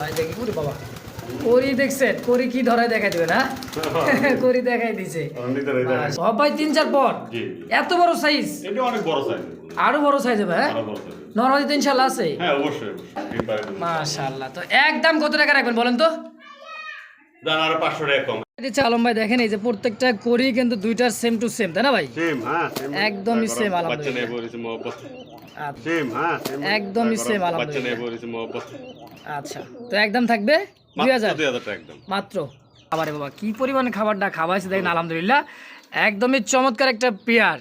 ভাই বাবা। করি দেখছেন করি কি ধরায় দেখাই দেবে না করি দেখাই দিছে। সবাই তিন চার পর। এত বড় সাইজ এটা অনেক বড় সাইজ আরও বড় সাইজ হবে হ্যাঁ? আরও বড় নর্মালি তো ইনশাল্লাহ আছে? হ্যাঁ অবশ্যই। মাশাআল্লাহ তো একদম কত টাকা রাখবেন বলেন তো? দাম পাঁচশো টাকা কম। আলম ভাই দেখেন এই যে প্রত্যেকটা করি কিন্তু দুইটার সেম টু সেম তাই না ভাই? হ্যাঁ same। একদমই সেম আলহামদুলিল্লাহ আচ্ছা, হ্যাঁ। একদমই সেম আলহামদুলিল্লাহ আচ্ছা তো একদম থাকবে? দুই মাত্র? হাজার বাবা কি পরিমাণে খাবারটা খাওয়াইছে দেখেন আলহামদুলিল্লাহ। একদমই চমৎকার একটা পেয়ার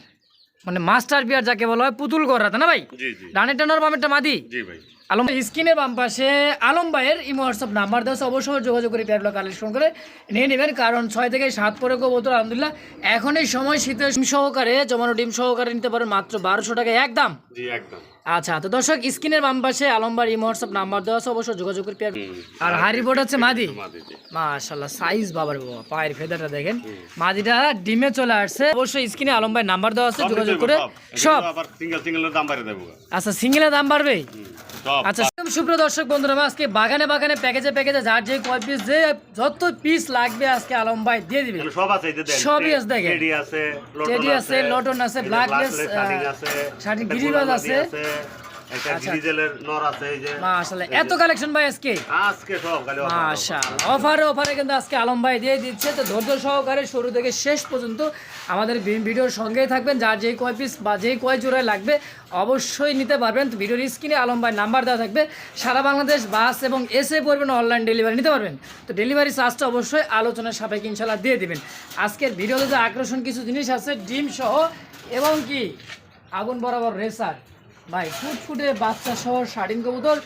মানে মাস্টার পেয়ার যাকে বলা হয় পুতুল করা তাই না ভাই? জি জি। ডানেরটা নর বামেরটা মাদি? জি ভাই। আলম স্ক্রিনের বাম পাশে আলম ভাইয়ের ইমো হোয়াটসঅ্যাপ নাম্বার দেওয়া অবশ্যই যোগাযোগ করে পেয়ারগুলো কালেকশন করে নিয়ে নেবেন, কারণ ছয় থেকে সাত পরে কবুতর, আলহামদুলিল্লাহ। এখন এই সময় শীতের ডিম সহকারে, জমানো ডিম সহকারে নিতে পারেন মাত্র বারোশো টাকা একদম। একদম। আচ্ছা তো দর্শক স্ক্রিনের বাম পাশে আলম ভাইয়ের ইমো হোয়াটসঅ্যাপ নাম্বার দেওয়া আছে অবশ্যই যোগাযোগ করে হুম। আর হারি বোর্ড হচ্ছে মাদি মাশাল্লাহ সাইজ বাবার বাবা পায়ের ফেদারটা দেখেন। মাদিটা ডিমে চলে আসছে অবশ্যই স্ক্রিনে আলম ভাই নাম্বার দেওয়া আছে যোগাযোগ করে। সব। আবার সিঙ্গেল সিঙ্গেলের দাম বাড়িয়ে দেবো। আচ্ছা সিঙ্গেলের দাম বাড়বে? আচ্ছা সুপ্রিয় দর্শক বন্ধুরা আজকে বাগানে বাগানে প্যাকেজে প্যাকেজে যার যে কয় পিস যে যত পিস লাগবে আজকে আলম ভাই দিয়ে দিবে। সব আছে সবই আছে দেখেন। টেডি আছে লটন আছে, লটন আছে, শার্টিং আহ, আছে। আছে। একটা আচ্ছা। নর আছে এই যে। মাশাল্লাহ এত কালেকশন ভাই আজকে? আজকে সব খালি offer, offer। মাশাআল্লাহ। অফারে অফারে কিন্তু আজকে আলম ভাই দিয়ে দিচ্ছে। তো ধৈর্য সহকারে শুরু থেকে শেষ পর্যন্ত আমাদের ভিডিওর সঙ্গেই থাকবেন। যার যেই কয় পিস বা যেই কয় জোড়ায় লাগবে অবশ্যই নিতে পারবেন। তো ভিডিওর স্ক্রিনে আলম ভাই নাম্বার দেওয়া থাকবে। সারা বাংলাদেশ বাস এবং এসে পড়বেন অনলাইন ডেলিভারি নিতে পারবেন। তো ডেলিভারি চার্জটা অবশ্যই আলোচনার সাপেক্ষে ইনশাল্লাহ দিয়ে দিবেন। আজকের ভিডিওতে যে আকর্ষণ কিছু জিনিস আছে ডিম সহ এবং কি? আগুন বরাবর রেসার ভাই ফুটফুটে বাচ্চা সহ শাড়িন কবুতর,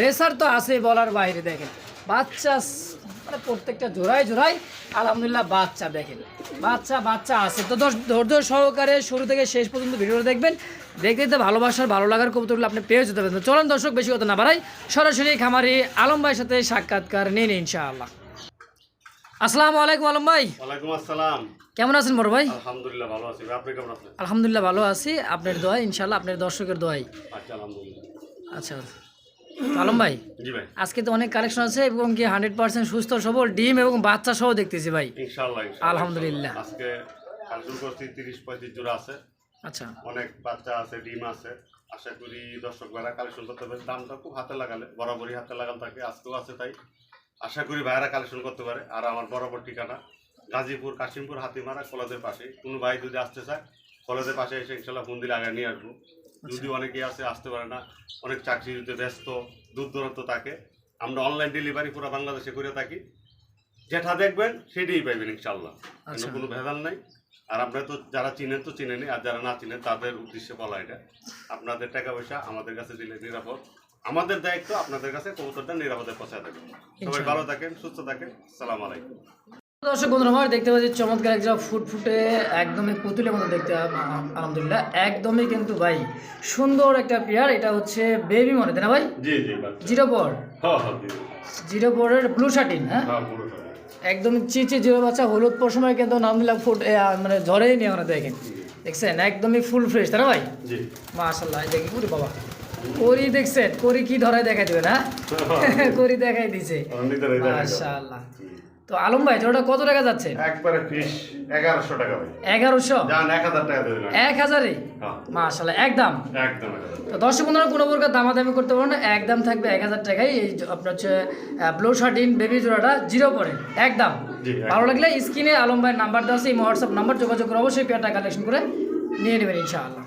রেসার তো আছে বলার বাইরে, দেখেন। বাচ্চা মানে প্রত্যেকটা জোড়ায় জোড়ায়, আলহামদুলিল্লাহ বাচ্চা দেখেন। বাচ্চা বাচ্চা আছে। তো ধৈর্য সহকারে শুরু থেকে শেষ পর্যন্ত ভিডিওটা দেখবেন। দেখতে দেখতে ভালোবাসার, ভালো লাগার কবুতরগুলো আপনি পেয়ে যেতে পারেন চলুন দর্শক, বেশি কথা না বাড়াই। সরাসরি খামারি আলম ভাইয়ের সাথে সাক্ষাৎকার নিন ইনশাআল্লাহ। আসসালামু আলাইকুম আলম ভাই। ওয়ালাইকুম আসসালাম। কেমন আছেন বড় ভাই? আলহামদুলিল্লাহ ভালো আছি আপনি কেমন আছেন? আলহামদুলিল্লাহ ভালো আছি। আপনার দোয়াই ইনশাআল্লাহ আপনার দর্শকের দোয়াই আচ্ছা আলহামদুলিল্লাহ। আচ্ছা তো আলম ভাই জি ভাই। আজকে তো অনেক কালেকশন আছে এবং কি হান্ড্রেড পার্সেন্ট সুস্থ সবল ডিম এবং বাচ্চা সহ দেখতেছি ভাই। ইনশাআল্লাহ আলহামদুলিল্লাহ। আজকে করছি তিরিশ পঁয়ত্রিশ জোড়া আছে। আচ্ছা। অনেক বাচ্চা আছে ডিম আছে। আশা করি দর্শক ভাইরা কালেকশন করতে পারে। দামটা খুব হাতে লাগালে বরাবরই হাতে লাগান থাকে। আজকেও আছে তাই। আশা করি ভাইরা কালেকশন করতে পারে। আর আমার বরাবর ঠিকানা গাজীপুর কাশিমপুর হাতিমারা কলেজের পাশে। কোনো ভাই যদি আসতে চায় কলেজের পাশে এসে ইনশাল্লাহ ফোন দিলে আগে নিয়ে আসব। যদি অনেকেই আছে আসতে পারে না। অনেক চাকরিতে ব্যস্ত দূর দূরান্ত থাকে। আমরা অনলাইন ডেলিভারি পুরো বাংলাদেশে করে থাকি। যেটা দেখবেন সেটাই পাইবেন ইনশাল্লাহ। আচ্ছা। কোনো ভেজাল নাই। আর আপনারা তো যারা চিনেন তো চিনেনি আর যারা না চিনেন তাদের উদ্দেশ্যে বলা এটা। আপনাদের টাকা পয়সা আমাদের কাছে দিলে নিরাপদ। আমাদের দায়িত্ব আপনাদের কাছে কবুতরটা নিরাপদে পৌঁছায় দেবে। সবাই ভালো থাকেন সুস্থ থাকেন। সালাম আলাইকুম। দর্শক বন্ধুরা আমার দেখতে পাচ্ছি চমৎকার একটা ফুট ফুটে একদমই পুতুলের মতো দেখতে আলহামদুলিল্লাহ একদমই কিন্তু ভাই সুন্দর একটা পেয়ার এটা হচ্ছে বেবি মনে তাই না ভাই? জি জি জিরো পর। হ্যাঁ হ্যাঁ জিরো পরের ব্লু শার্টিন হ্যাঁ? হ্যাঁ পুরো। একদম চিচি জিরো বাচ্চা হলুদ পশমের কিন্তু নামদিল্লাহ ফুট মানে ঝরেই নিয়ে আমরা দেখেন। দেখছেন? একদমই ফুল ফ্রেশ তাই না ভাই? জি। মাশাল্লাহ দেখি উরে বাবা। করি দেখছেন করি কি ধরায় দেখাই দিবে না করি দেখাই দিছে। মাশাল্লাহ তো আলম ভাই জোড়াটা কত টাকা যাচ্ছে? একবারে ফিস এগারোশো টাকা ভাই। টাকা দেবেন হ্যাঁ। একদম একদম একদম। তো দর্শক বন্ধুরা কোনো প্রকার দামাদামি করতে পারব না একদম থাকবে এক হাজার টাকায়। এই আপনার হচ্ছে ব্লু শার্টিন বেবি জোড়াটা জিরো পরে একদম একদম। ভালো লাগলে স্ক্রিনে আলম ভাইয়ের নাম্বার দেওয়া আছে এই হোয়াটসঅ্যাপ নাম্বার যোগাযোগ করে অবশ্যই পেয়ারটা কালেকশন করে নিয়ে নেবেন ইনশাআল্লাহ।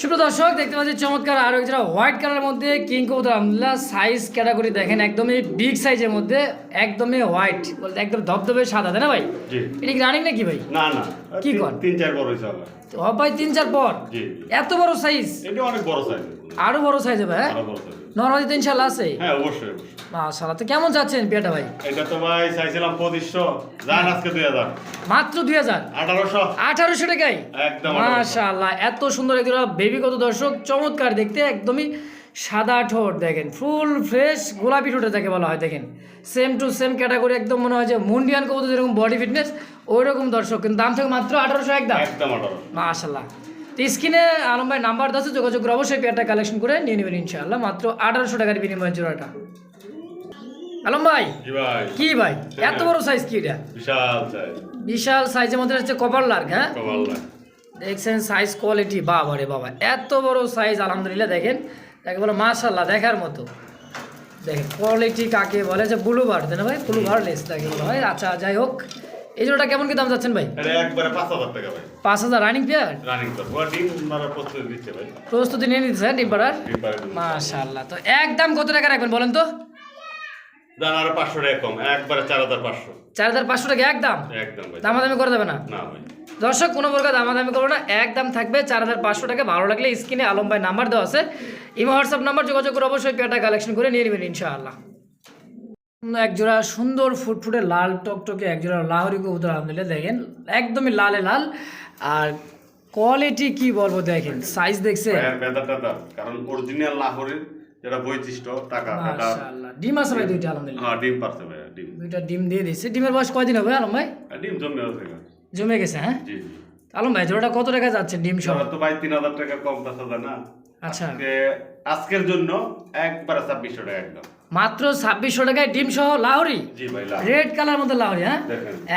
সুপ্র দর্শক দেখতে পাচ্ছি চমৎকার আরও একটা হোয়াইট কালারের মধ্যে কিং কবুতর আলহামদুলিল্লাহ সাইজ ক্যাটাগরি দেখেন একদমই বিগ সাইজের মধ্যে একদমই হোয়াইট বলতে একদম ধবধবে সাদা তাই না ভাই? জি। এটা কি রানিং নাকি ভাই? না না। কি কর? তিন চার বড় হয়েছে ভাই তিন চার পর জি। এত বড় সাইজ এটা অনেক বড় সাইজ আরও বড় সাইজ হবে হ্যাঁ? নর্মালি তো ইনশাল্লাহ আছে? হ্যাঁ অবশ্যই মাশাআল্লাহ তো কেমন যাচ্ছেন ভাই? এটা তো ভাই চাইছিলাম পঁচিশশো যান আজকে দুই হাজার। মাত্র দুই হাজার? আঠারোশো। আঠারোশো টাকায়? একদম মাশাআল্লাহ এত সুন্দর বেবি কত দর্শক চমৎকার দেখতে একদমই সাদা ঠোঁট দেখেন ফুল ফ্রেশ গোলাপি ঠোঁটে যাকে বলা হয় দেখেন। সেম টু সেম ক্যাটাগরি একদম মনে হয় যে মুন্ডিয়ান কবুতর যেরকম বডি ফিটনেস ওই রকম দর্শক কিন্তু দাম থেকে মাত্র আঠারোশো একদম মাশাল্লাহ তো স্ক্রিনে আলম ভাই নাম্বার আছে যোগাযোগ করে অবশ্যই পেয়ারটা কালেকশন করে নিয়ে নেবেন ইনশাআল্লাহ। মাত্র আঠারোশো টাকার বিনিময়ে জোড়াটা। আলম ভাই? কি ভাই? এত বড় সাইজ কি এটা? বিশাল সাইজ বিশাল সাইজের মধ্যে হচ্ছে কপার লার্ক হ্যাঁ? দেখছেন সাইজ কোয়ালিটি বাবা রে বাবা এত বড় সাইজ আলহামদুলিল্লাহ দেখেন। তাকে বলে মাশাল্লাহ দেখার মতো। দেখেন কোয়ালিটি কাকে বলে? যে ব্লু বার তাই না ভাই? ব্লু বার লেস তাকে বলা হয় আচ্ছা যাই হোক। এই জোড়াটা কেমন কি দাম যাচ্ছেন ভাই? পাঁচ হাজার রানিং পেয়ার প্রস্তুতি নিয়ে ডিম পাড়ার? মাশাল্লাহ তো একদম কত টাকা রাখবেন বলেন তো? দাম আরও পাঁচশো টাকা কম। একবারে চার হাজার পাঁচশো। চার হাজার পাঁচশো টাকা একদম একদম ভাই। দামাদামি করে না? না ভাই। দর্শক কোনো প্রকার দামাদামি করব না। একদম থাকবে চার হাজার পাঁচশো টাকা। ভালো লাগলে স্ক্রিনে আলম ভাই নাম্বার দেওয়া আছে। ইমো হোয়াটসঅ্যাপ নাম্বার যোগাযোগ করে অবশ্যই পেয়ারটা কালেকশন করে নিয়ে নেবেন ইনশাআল্লাহ। এক জোড়া সুন্দর ফুটফুটে লাল টকটকে এক জোড়া লাহরি কবুতর আলহামদুলিল্লাহ দেখেন একদমই লালে লাল। আর কোয়ালিটি কি বলব দেখেন সাইজ দেখছে কারণ অরিজিনাল লাহোরের যেটা বৈশিষ্ট্য টাকা মাশাআল্লাহ ডিম আছে ভাই দুইটা আলহামদুলিল্লাহ। হ্যাঁ ডিম পারছে ভাই ডিম। দুইটা ডিম দিয়ে দিয়েছে। ডিমের বয়স কয়দিন হবে আলম ভাই? ডিম জমে আছে জমে গেছে হ্যাঁ? জি জি। আলম ভাই জোড়াটা কত টাকা যাচ্ছে ডিম সহ? তো ভাই তিন হাজার টাকা কম বেচা যায় না? আচ্ছা। আজকে আজকের জন্য একবারে ছাব্বিশশো টাকা একদম। মাত্র ছাব্বিশশো টাকায় ডিম সহ লাহরি? রেড কালার মধ্যে লাহরি হ্যাঁ?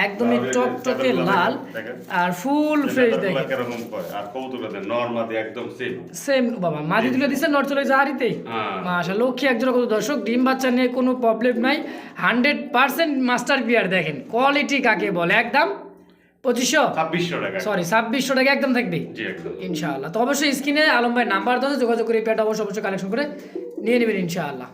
একদমই টকটকে লাল আর ফুল ফ্রেশ একদম সেম সেম বাবা মাদি তুলে দিচ্ছে নট চলে জাহারিতে হ্যাঁ। মাশা লক্ষ্মী একজন কত দর্শক ডিম বাচ্চা নিয়ে কোনো প্রবলেম নাই। হান্ড্রেড পার্সেন্ট মাস্টার বিয়ার দেখেন কোয়ালিটি কাকে বলে একদম? পঁচিশশো? ছাব্বিশশো টাকা। সরি ছাব্বিশশো টাকা একদম থাকবে। ইনশাআল্লাহ তো অবশ্যই স্ক্রিনে আলম ভাই নাম্বার দেওয়া যোগাযোগ করে পেয়ারটা অবশ্যই অবশ্যই কালেকশন করে নিয়ে নেবেন ইনশাআল্লাহ।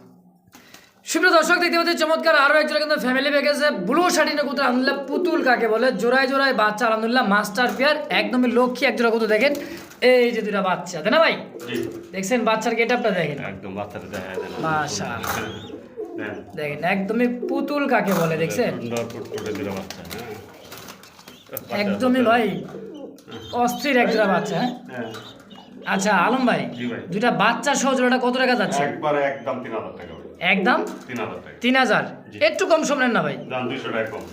সুপ্রিয় দর্শক দেখতে পাচ্ছি চমৎকার আরও একজন কিন্তু ফ্যামিলি প্যাকেজে ব্লু শার্টিনের কুতুর আলহামদুলিল্লাহ পুতুল কাকে বলে? জোড়ায় জোড়ায় বাচ্চা আলহামদুলিল্লাহ মাস্টার পেয়ার একদমই লক্ষ্মী একজোড়া কুতু দেখেন। এই যে দুটা বাচ্চা তাই না ভাই? দেখছেন বাচ্চার গেট আপটা দেখেন। একদম বাচ্চাটা মাশাআল্লাহ। দেখেন একদমই পুতুল কাকে বলে দেখছেন? হ্যাঁ। একদমই ভাই অস্থির একজোড়া বাচ্চা হ্যাঁ? হ্যাঁ। আচ্ছা আলম ভাই দুটা বাচ্চা সহ জোড়াটা কত টাকা যাচ্ছে? একবারে একদম তিন হাজার টাকা। একদম? তিন হাজার। একটু কম শোনেন না ভাই।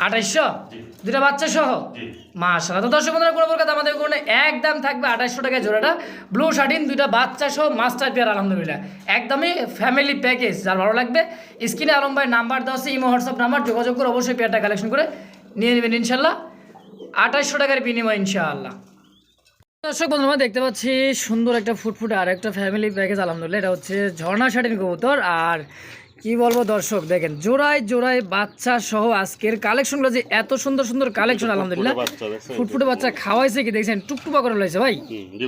আঠাইশশো? জি। দুটা বাচ্চা সহ? জি। মাশাআল্লাহ। তো দর্শক বন্ধুরা কোনো প্রকার আমাদের কোনো একদম থাকবে আঠাইশশো টাকায় জোড়াটা। ব্লু শার্টিন দুইটা বাচ্চা সহ মাস্টার পেয়ার আলহামদুলিল্লাহ। একদমই ফ্যামিলি প্যাকেজ যার ভালো লাগবে। স্ক্রিনে আলম ভাই নাম্বার দেওয়া আছে ইমো হোয়াটসঅ্যাপ নাম্বার যোগাযোগ করে অবশ্যই পেয়ারটা কালেকশন করে নিয়ে নেবেন ইনশাল্লাহ আঠাইশশো টাকার বিনিময় ইনশাআল্লাহ। দর্শক বন্ধুরা দেখতে পাচ্ছি সুন্দর একটা ফুটফুট আর একটা ফ্যামিলি প্যাকেজ আলহামদুলিল্লাহ। এটা হচ্ছে ঝর্ণা শাটিন কবুতর। আর কি বলব দর্শক দেখেন জোড়ায় জোড়ায় বাচ্চা সহ আজকের কালেকশনগুলো যে এত সুন্দর সুন্দর কালেকশন আলহামদুলিল্লাহ। ফুটফুটে বাচ্চা খাওয়াইছে কি দেখছেন? টুকটুপা করে রয়েছে ভাই।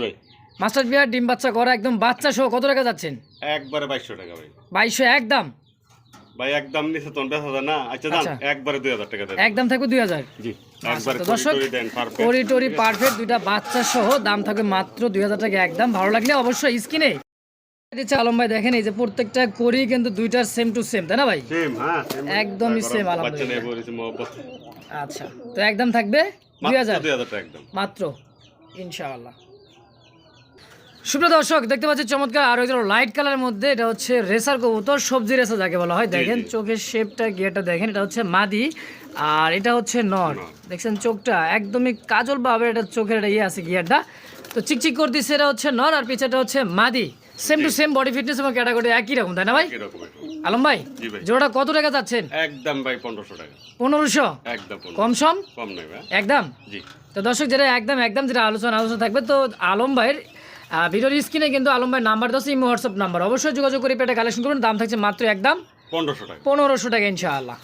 ভাই। মাস্টার বিয়ার ডিম বাচ্চা করা একদম বাচ্চা সহ কত টাকা যাচ্ছেন? একবারে বাইশশো টাকা ভাই। বাইশশো একদম। ভাই একদম নিচে তোর বেচা যায় না? আচ্ছা দাম আচ্ছা। একবারে দুই হাজার টাকা দেন। একদম থাকবে দুই হাজার। জি আচ্ছা, একবারে করি টরি দেন পারফেক্ট করি টরি পারফেক্ট দুইটা বাচ্চা সহ দাম থাকবে মাত্র দুই হাজার টাকা একদম ভালো লাগলে অবশ্যই দিচ্ছে আলম ভাই দেখেন এই যে প্রত্যেকটা করি কিন্তু দুইটার সেম টু সেম তাই না ভাই? সেম হ্যাঁ একদমই আলহামদুলিল্লাহ। আচ্ছা তো একদম থাকবে টাকা একদম। মাত্র ইনশাআল্লাহ। সুপ্রিয় দর্শক দেখতে পাচ্ছি চমৎকার আর একজন লাইট কালারের মধ্যে এটা হচ্ছে রেসার কবুতর সবজি রেসা যাকে বলা হয়। দেখেন চোখের শেপটা গিয়ারটা দেখেন এটা হচ্ছে মাদি আর এটা হচ্ছে নর। দেখছেন চোখটা একদমই কাজল ভাবে এটা চোখের একটা ইয়ে আছে গিয়ারটা তো চিকচিক করতেছে এটা হচ্ছে নর আর পিছাটা হচ্ছে মাদি। Same to same body fitness এবং ক্যাটাগরি একই রকম তাই না ভাই? আলম ভাই জোড়া কত টাকা যাচ্ছেন? একদম ভাই পনেরোশো টাকা। পনেরোশো? একদম কম সম? কম নেই ভাই। একদম? জি। তো দর্শক যেটা একদম একদম যেটা আলোচনা আলোচনা থাকবে তো আলম ভাইয়ের ভিডিওর স্ক্রিনে কিন্তু আলম ভাইয়ের নাম্বার দশ ইমো হোয়াটসঅ্যাপ নাম্বার। অবশ্যই যোগাযোগ করে পেটে কালেকশন করুন দাম থাকছে মাত্র একদম পনেরোশো টাকা। পনেরোশো টাকা ইনশাআল্লাহ।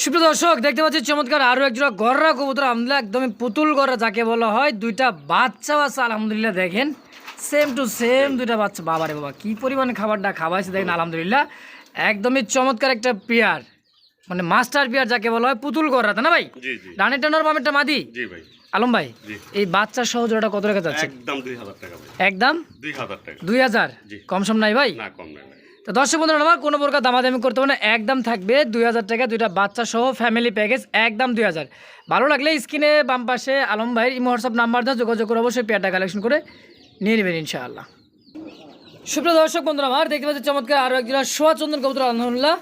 সুপ্রিয় দর্শক দেখতে পাচ্ছি চমৎকার আরও একজোড়া গররা কবুতর আলহামদুলিল্লাহ একদমই পুতুল গররা যাকে বলা হয় দুইটা বাচ্চা বাচ্চা আলহামদুলিল্লাহ দেখেন সেম টু সেম দুইটা বাচ্চা। বাবারে বাবা কি পরিমাণে খাবারটা খাওয়াইছে দেখেন আলহামদুলিল্লাহ। একদমই চমৎকার একটা পেয়ার। মানে মাস্টার পেয়ার যাকে বলা হয় পুতুল তাই না ভাই? জি জি। ডানেরটা নর বামেরটা মাদি? আলম ভাই। এই বাচ্চা সহজটা কত টাকা যাচ্ছে? একদম দুই হাজার টাকা একদম? দুই হাজার টাকা। দুই হাজার? কম সম নাই ভাই? না কম নেই তো দর্শক বন্ধুরা আমার কোনো প্রকার দামাদামি করতে হবে না একদম থাকবে দুই হাজার টাকা দুইটা বাচ্চা সহ ফ্যামিলি প্যাকেজ একদম দুই হাজার। ভালো লাগলে স্ক্রিনে বাম পাশে আলম ভাইয়ের ইমো হোয়াটসঅ্যাপ নাম্বার দেওয়া যোগাযোগ করে অবশ্যই পেয়ারটা কালেকশন করে নিয়ে নেবেন ইনশাআল্লাহ। সুপ্রিয় দর্শক বন্ধুরা আমার দেখতে পাচ্ছি চমৎকার আরও একজন সোয়া চন্দন কবুতর আলহামদুলিল্লাহ।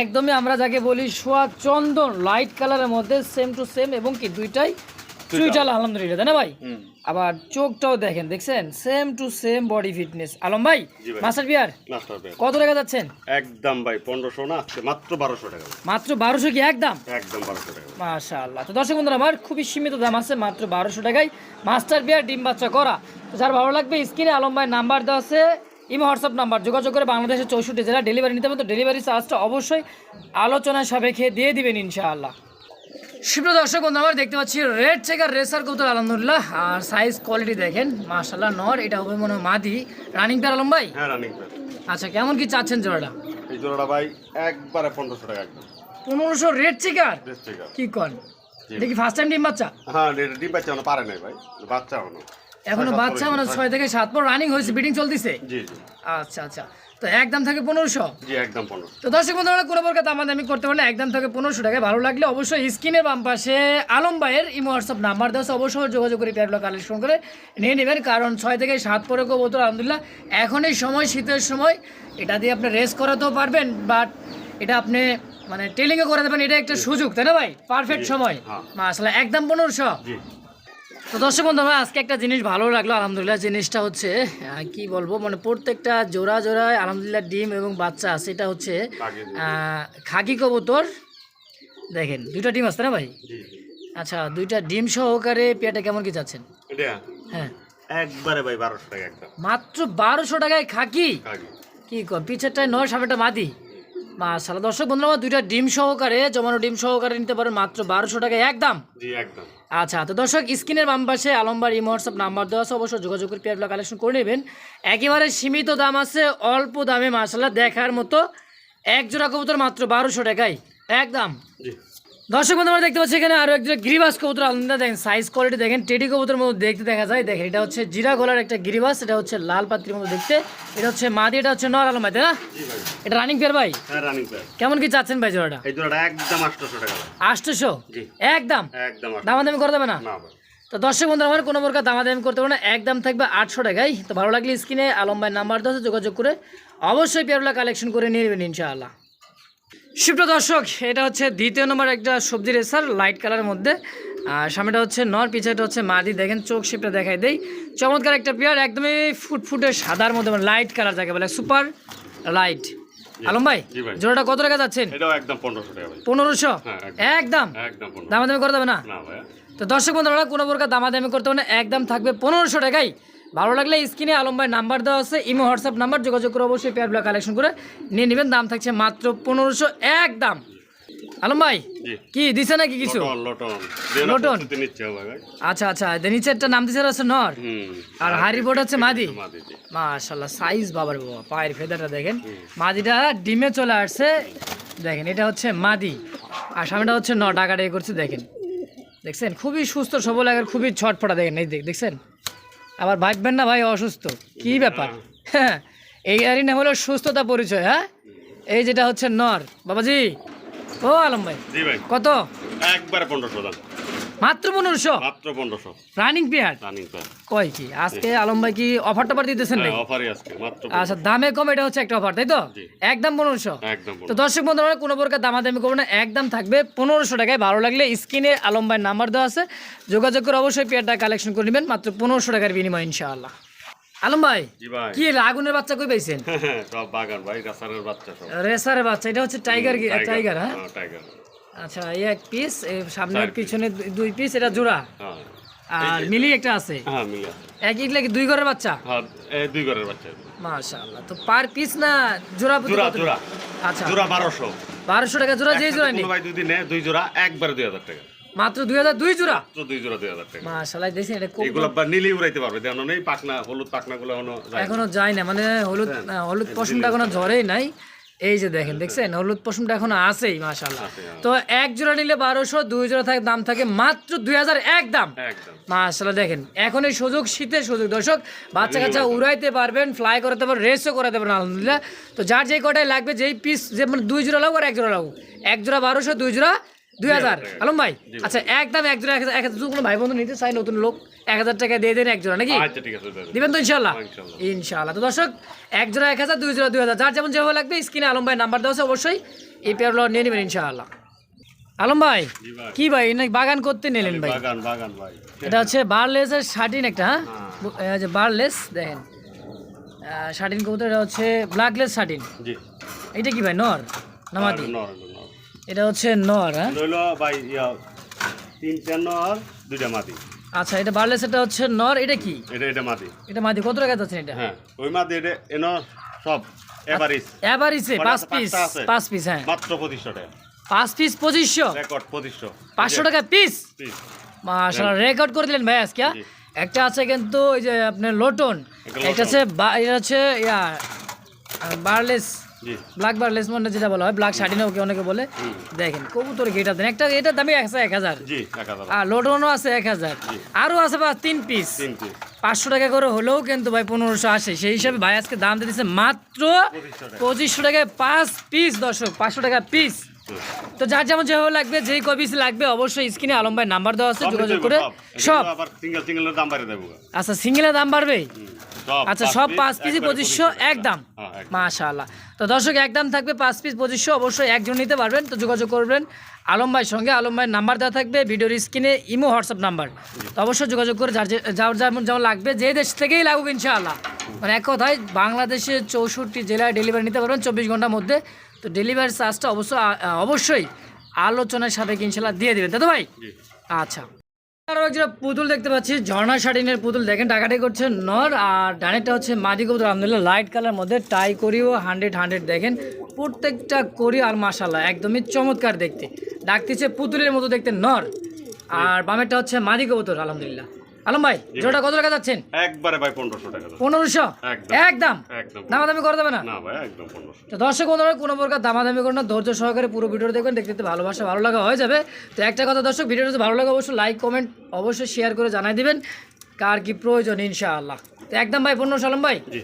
একদমই আমরা যাকে বলি সোয়া চন্দন লাইট কালারের মধ্যে সেম টু সেম এবং কি দুইটাই চুইটাল আলহামদুলিল্লাহ তাই না ভাই? আবার চোখটাও দেখেন দেখছেন? Same to same body fitness Alam ভাই। মাস্টার বিয়ার কত টাকা যাচ্ছেন? একদম ভাই পনেরোশো না মাত্র বারোশো টাকা। মাত্র বারোশো কি একদম? একদম বারোশো টাকা। মাশাআল্লাহ। তো দর্শক বন্ধুরা আমার খুবই সীমিত দাম আছে মাত্র বারোশো টাকায় মাস্টার বিয়ার ডিম বাচ্চা করা। যার ভালো লাগবে স্ক্রিনে আলম ভাই নাম্বার দেওয়া আছে। ইমো হোয়াটসঅ্যাপ নাম্বার যোগাযোগ করে বাংলাদেশের চৌষট্টি জেলা ডেলিভারি নিতে হবে তো ডেলিভারি চার্জটা অবশ্যই আলোচনা সাপেক্ষে দিয়ে দিবেন ইনশাআল্লাহ। শিপ্র দর্শক বন্ধু আমার দেখতে পাচ্ছি রেড চেকার রেসার কৌতুল আলহামদুলিল্লাহ। আর সাইজ কোয়ালিটি দেখেন মাশাল্লাহ নর। এটা হবে মনে হয় মাদি। রানিং পেয়ার আলম ভাই? হ্যাঁ রানিং পেয়ার আচ্ছা কেমন কি চাচ্ছেন জোড়াটা? এই জোড়াটা ভাই একবারে পনেরোশো টাকা একদম। পনেরোশো রেড চেকার ঠিক আছে কি কন? দেখি ফার্স্ট টাইম ডিম বাচ্চা? হ্যাঁ ডিম বাচ্চা পারে নাই ভাই বাচ্চা এখনও। এখনও বাচ্চা মানে ছয় থেকে সাত পর রানিং হয়েছে বিডিং চলতেছে? আচ্ছা আচ্ছা। তো একদম থাকে পনেরোশো? একদম তো দর্শক বন্ধুরা কোনো প্রকার দামাদামি করতে পারেন একদম থাকে পনেরোশো টাকা ভালো লাগলে অবশ্যই স্ক্রিনের বাম পাশে আলম ভাইয়ের ইমো হোয়াটসঅ্যাপ নাম্বার দেওয়া আছে, অবশ্যই যোগাযোগ করে পেয়ারগুলো কালেকশন করে নিয়ে নেবেন। কারণ ছয় থেকে সাত পরে কবুতর আলহামদুলিল্লাহ এখন এই সময় শীতের সময়। এটা দিয়ে আপনি রেস করাতেও পারবেন বাট এটা আপনি মানে টেলিংও করে দেবেন এটা একটা সুযোগ তাই না ভাই? পারফেক্ট সময়। হ্যাঁ। আসলে একদম পনেরোশো। তো দর্শক বন্ধু আমার আজকে একটা জিনিস ভালো লাগল আলহামদুলিল্লাহ। জিনিসটা হচ্ছে কি বলব মানে প্রত্যেকটা জোড়া জোড়ায় আলহামদুলিল্লাহ ডিম এবং বাচ্চা সেটা হচ্ছে খাকি কবুতর। দেখেন দুইটা ডিম আছে না ভাই? আচ্ছা দুইটা ডিম সহকারে পেয়াটা কেমন কি চাচ্ছেন এটা? হ্যাঁ। একবারে ভাই বারোশো টাকা মাত্র বারোশো টাকায় খাকি কি কর পিছেরটায় নয় সামনেটা মাদি? মাশাল্লাহ দর্শক বন্ধুরা আমার দুইটা ডিম সহকারে জমানো ডিম সহকারে নিতে পারেন মাত্র বারোশো টাকায়। একদম জি একদম। আচ্ছা তো দর্শক স্ক্রিনের বাম পাশে আলমবার ইমো হোয়াটসঅ্যাপ নাম্বার দেওয়া আছে অবশ্যই যোগাযোগ করে পেয়ারগুলো কালেকশন করে নেবেন। একেবারে সীমিত দাম আছে অল্প দামে মাশাআল্লাহ দেখার মতো। এক জোড়া কবুতর মাত্র বারোশো টাকায়। একদম জি। দর্শক বন্ধু আমরা দেখতে পাচ্ছি এখানে আরও একটা গিরিবাস কবুতর। আলাদা দেখেন সাইজ কোয়ালিটি দেখেন টেডি কবুতর মতো দেখতে দেখা যায়। দেখেন এটা হচ্ছে জিরা গলার একটা গিরিবাস এটা হচ্ছে লাল পাত্রির মতো দেখতে। এটা হচ্ছে মাদি এটা হচ্ছে নর আলম ভাই না? এটা রানিং পেয়ার ভাই? হ্যাঁ কেমন কি চাচ্ছেন ভাই জোড়াটা? এই জোড়াটা একদম আটশোশো টাকা ভাই। আটশোশো? জি। একদম? একদম আটশো দামাদামি করে দেবে না? না ভাই। তো দর্শক বন্ধু আমার কোনো প্রকার দামাদামি করতে পারব না একদম থাকবে আটশো টাকায়। তো ভালো লাগলে স্ক্রিনে আলম ভাই নাম্বার আছে, যোগাযোগ করে অবশ্যই পেয়ারগুলো কালেকশন করে নিয়ে নেবেন ইনশাআল্লাহ। সুপ্রিয় দর্শক এটা হচ্ছে দ্বিতীয় নম্বর একটা সবজি রেসার লাইট কালারের মধ্যে। আর সামনেটা হচ্ছে নর পিছাটা হচ্ছে মাদি। দেখেন চোখ শিপটা দেখাই দেই। চমৎকার একটা পেয়ার একদমই ফুটফুটে সাদার মধ্যে লাইট কালার যাকে বলে সুপার লাইট আলম ভাই জোড়াটা কত টাকা যাচ্ছেন? এটাও একদম পনেরোশো হ্যাঁ, একদম। দামাদামি করে দেবে না? না ভাই তো দর্শক বন্ধুরা কোনো প্রকার দামাদামি করতে হবে না একদম থাকবে পনেরোশো টাকাই ভালো লাগলে স্ক্রিনে আলম ভাই নাম্বার দেওয়া আছে ইমো হোয়াটসঅ্যাপ নাম্বার যোগাযোগ করে অবশ্যই পেয়ারগুলো কালেকশন করে নিয়ে নেবেন। দাম থাকছে মাত্র পনেরোশো একদম আলম ভাই কি দিছে নাকি কিছু? লটন আচ্ছা আচ্ছা নিচে একটা নাম দিছে আছে নর? আর হারি বোর্ড হচ্ছে মাদি? মাশাল্লাহ সাইজ বাবার বাবা পায়ের ফেদারটা দেখেন। মাদিটা ডিমে চলে আসছে। দেখেন এটা হচ্ছে মাদি। আর সামনেটা হচ্ছে ন টাকাটা এ করছে দেখেন। দেখছেন? খুবই সুস্থ সবল আগের খুবই ছটফটা দেখেন এই দেখছেন? আবার ভাববেন না ভাই অসুস্থ। কি ব্যাপার? হ্যাঁ এই আর না হলো সুস্থতা পরিচয় হ্যাঁ? এই যেটা হচ্ছে নর। বাবাজি ও আলম ভাই। কত? একবার পনেরোশো দাম। মাত্র পনেরোশো? মাত্র পনেরোশো। রানিং পেয়ার রানিং কয় কি? আজকে আলম ভাই কি অফার টফার দিতেছেন নাকি? অফারই আজকে মাত্র আচ্ছা দামে কম এটা হচ্ছে একটা অফার তাই তো? একদম পনেরোশো। একদম তো দর্শক বন্ধুরা কোনো প্রকার দামাদামি করব না একদম থাকবে পনেরোশো টাকায়। ভালো লাগলে স্ক্রিনে আলম ভাইয়ের নাম্বার দেওয়া আছে। যোগাযোগ করে অবশ্যই পেয়ারটা কালেকশন করে নেবেন মাত্র পনেরোশো টাকার বিনিময় ইনশাআল্লাহ। আলম ভাই কি আগুনের বাচ্চা কই পাইছেন? সব বাগান ভাই রাসারের বাচ্চা রেসারের বাচ্চা এটা হচ্ছে টাইগার টাইগার হ্যাঁ? টাইগার আচ্ছা এই এক পিস সামনের পিছনে দুই- পিস এটা জোড়া। হ্যাঁ। আর মিলি একটা আছে? হ্যাঁ মিলে। এক কি দুই ঘরের বাচ্চা? হ্যাঁ এই দুই ঘরের বাচ্চা। মাশাআল্লাহ তো পার পিস না জোড়া জোড়া জোড়া। আচ্ছা। জোড়া বারোশো। বারোশো টাকা জোড়া যেই জোড়া কোনো ভাই দুই দিনে দুই জোড়া একবারে দুই হাজার টাকা। মাত্র দুই হাজার দুই জোড়া? মাত্র দুই জোড়া দুই হাজার টাকা। মাশাআল্লাহ দেখছেন এটা খুব এগুলো বা উড়াইতে পারবে দেন নেই পাকনা হলুদ পাকনা গুলো এখনও যায় না। এখনও যায় না মানে হলুদ না, হলুদ পশমটা এখনও ঝরেই নাই। এই যে দেখেন দেখছেন? হলুদ পশমটা এখন আছেই মাশাল্লাহ। তো এক জোড়া নিলে বারোশো দুই জোড়া থাকে দাম থাকে মাত্র দুই হাজার এক দাম। মাশাল্লাহ দেখেন এখন এই সুযোগ শীতের সুযোগ। দর্শক বাচ্চা কাচ্চা উড়াইতে পারবেন ফ্লাই করাতে পারবেন রেসও করাতে পারবেন আলহামদুলিল্লাহ। তো যার যেই কটাই লাগবে যেই পিস যে মানে দুই জোড়া লাগুক আর এক জোড়া লাগুক এক জোড়া বারোশো দুই জোড়া দুই হাজার। আলম ভাই আচ্ছা একদম এক জোড়া এক হাজার- কোনো ভাই বন্ধু নিতে চাই নতুন লোক এক হাজার টাকা দিয়ে দেন এক জোড়া নাকি? আচ্ছা। দিবেন তো ইনশাল্লাহ। ইনশাল্লাহ। তো দর্শক এক জোড়া এক হাজার দুই জোড়া দুই হাজার যার যেমন যেভাবে লাগবে স্ক্রিনে আলম ভাই নাম্বার দেওয়া আছে অবশ্যই এই পেয়ারগুলো নিয়ে নেবেন ইনশাআল্লাহ আলম ভাই কি ভাই বাগান করতে নিলেন ভাই? এটা হচ্ছে বারলেসের শার্টিন একটা হ্যাঁ? হ্যাঁ। যে বারলেস দেখেন। শার্টিন কবুতর এটা হচ্ছে ব্ল্যাকলেস শার্টিন। এটা কি ভাই নর? নামাদি এটা হচ্ছে নর হ্যাঁ? রইল ভাই ইয়া তিনটা নর দুইটা মাদি আচ্ছা এটা বারলেস এটা হচ্ছে নর এটা কি? এটা এটা মাদি এটা মাদি কত টাকা যাচ্ছেন এটা? হ্যাঁ ওই মাদি এটা এনো সব এভারেজ এভারিজে পাঁচ পিস পাঁচ পিস হ্যাঁ। মাত্র পঁচিশশো টাকা। পাঁচ পিস পঁচিশশো? রেকর্ড পঁচিশশো। পাঁচশো টাকা পিস পিস মাশাআল্লাহ রেকর্ড করে দিলেন ভাই আজকে? একটা আছে কিন্তু ওই যে আপনার লোটন। এটা একটা আছে এটা হচ্ছে ইয়া বারলেস। ব্ল্যাক বারলেস মনে যেটা বলা হয় ব্ল্যাক শাড়ি ওকে অনেকে বলে। দেখেন কবুতর গেটা দেন একটা এটার দামই আছে এক হাজার। আর লোটনও আছে এক হাজার। আরও আছে বা তিন পিস পাঁচশো টাকা করে হলেও কিন্তু ভাই পনেরোশো আসে সেই হিসাবে ভাই আজকে দাম দিতেছে মাত্র পঁচিশশো টাকা। টাকায় পাঁচ পিস দর্শক পাঁচশো টাকা পিস। তো যার যেমন যেভাবে লাগবে যেই কয় পিস লাগবে অবশ্যই স্ক্রিনে আলম ভাই নাম্বার দেওয়া আছে যোগাযোগ করে সব। সিঙ্গেল সিঙ্গেলের দাম বাড়িয়ে দেবো। আচ্ছা সিঙ্গেলের দাম বাড়বে? আচ্ছা সব পাঁচ একবারে পঁচিশশো হ্যাঁ একদম। মাশাআল্লাহ। তো দর্শক একদম থাকবে পাঁচ পিস পঁচিশশো অবশ্যই একজন নিতে পারবেন। তো যোগাযোগ করবেন আলম ভাইয়ের সঙ্গে। আলম ভাইয়ের নাম্বার দেওয়া থাকবে ভিডিওর স্ক্রিনে ইমো হোয়াটসঅ্যাপ নাম্বার। তো অবশ্যই যোগাযোগ করে যার যার যেমন যেমন লাগবে যে দেশ থেকেই লাগুক ইনশাআল্লাহ। মানে এক কথায় বাংলাদেশের চৌষট্টি জেলায় ডেলিভারি নিতে পারবেন চব্বিশ ঘণ্টার মধ্যে। তো ডেলিভারি চার্জটা অবশ্য অবশ্যই আলোচনার সাথে ইনশাল্লাহ দিয়ে দেবেন। তো ভাই? আচ্ছা। একজন পুতুল দেখতে পাচ্ছি, ঝর্ণা শাড়িনের পুতুল। দেখেন, টাকাটাই করছে নর, আর ডানেরটা হচ্ছে মাদি কবুতর। আলহামদুলিল্লাহ লাইট কালার মধ্যে টাই করিও হান্ড্রেড হান্ড্রেড দেখেন, প্রত্যেকটা করি আর মাসাল্লাহ একদমই চমৎকার দেখতে। ডাকতেছে পুতুলের মতো দেখতে নর। আর বামেরটা হচ্ছে মাদি কবুতর, আলহামদুলিল্লাহ। আলম ভাই জোড়া কত টাকা যাচ্ছেন? একবারে ভাই পনেরোশো টাকা দাও। পনেরোশো? একদম। একদম? দামাদামি করে দেবে না? না ভাই একদম 1500 তো দর্শক বন্ধুরা কোনো প্রকার দামাদামি করুন না ধৈর্য সহকারে পুরো ভিডিওটা দেখবেন দেখতে দেখতে ভালোবাসা ভালো লাগা হয়ে যাবে। তো একটা কথা দর্শক ভিডিওটা যদি ভালো লাগে অবশ্যই লাইক কমেন্ট অবশ্যই শেয়ার করে জানাই দিবেন। কার কি প্রয়োজন ইনশাআল্লাহ। তো একদম ভাই পনেরো আলম ভাই? জি।